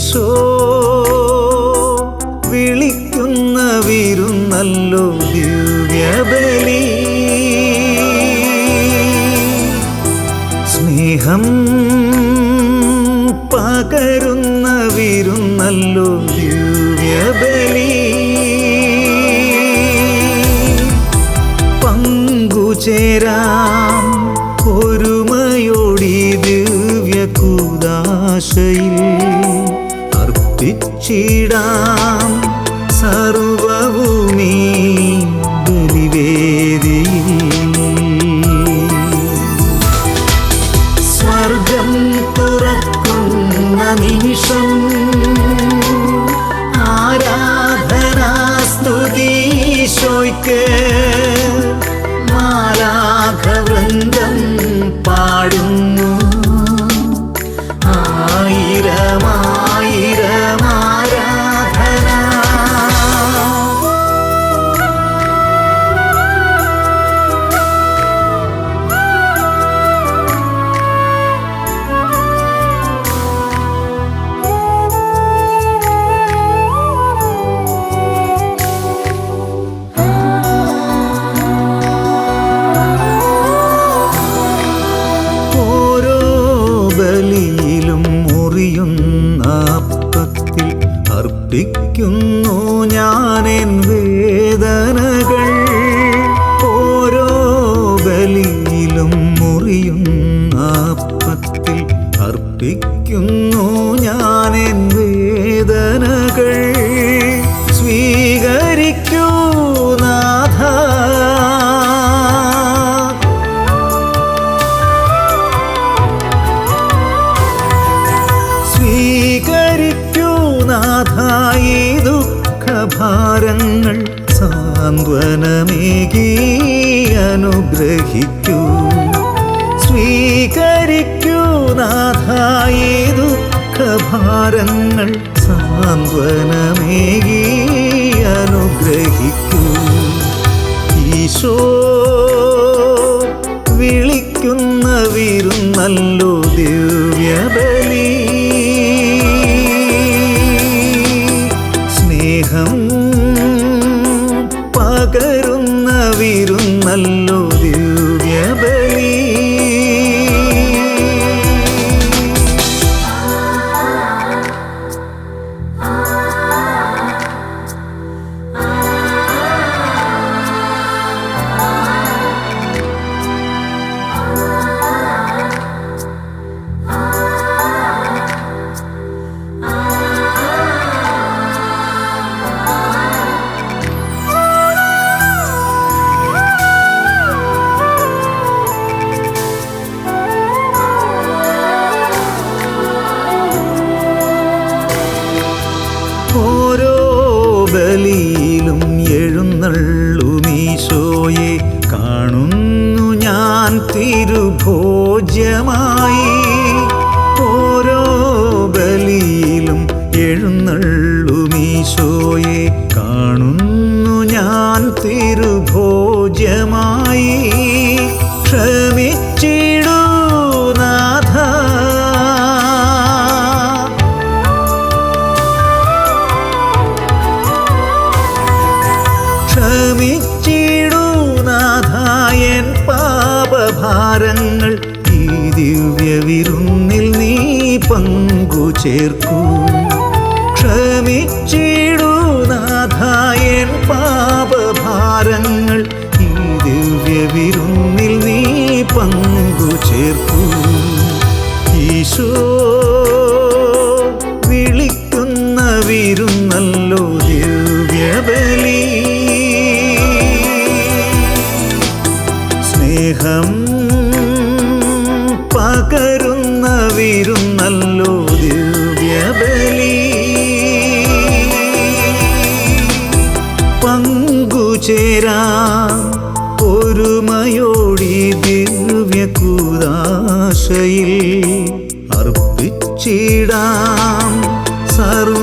ഈശോ വിളിക്കുന്ന വിരുന്നല്ലോ ദിവ്യബലി സ്നേഹം പകരുന്ന വിരുന്നല്ലോ ദിവ്യബലി പങ്കുചേരാ സർവവുമീ ബലിവേദിയിൽ. സ്വർഗം തുറക്കുന്ന നിമിഷം മുറിയുന്ന അപ്പത്തിൽ അർപ്പിക്കുന്നു ഞാനെൻ വേദനകൾ. ഓരോ ബലിയിലും മുറിയുന്നാപ്പത്തിൽ അർപ്പിക്കുന്നു ഞാനെൻ ദുഃഖഭാരങ്ങൾ സാന്ത്വനമേകി അനുഗ്രഹിക്കൂ. സ്വീകരിക്കൂ നാഥായി ദുഃഖഭാരങ്ങൾ സാന്ത്വനമേകി അനുഗ്രഹിക്കൂ. ഈശോ വിളിക്കുന്ന വിരുന്നല്ലോ എഴുന്നള്ളുമീശോയെ കാണുന്നു ഞാൻ തിരുഭോജ്യമായി. ഓരോ ബലിയിലും എഴുന്നള്ളുമീശോയെ കാണുന്നു ഞാൻ തിരുഭോജ്യമായി. ക്ഷമിച്ചിടൂ ദിവ്യവിരുന്നിൽ നീ പങ്കു ചേർക്കൂ ക്ഷമിച്ചിടൂ ആശയിൽ അർപ്പിച്ചിടാം. സർവ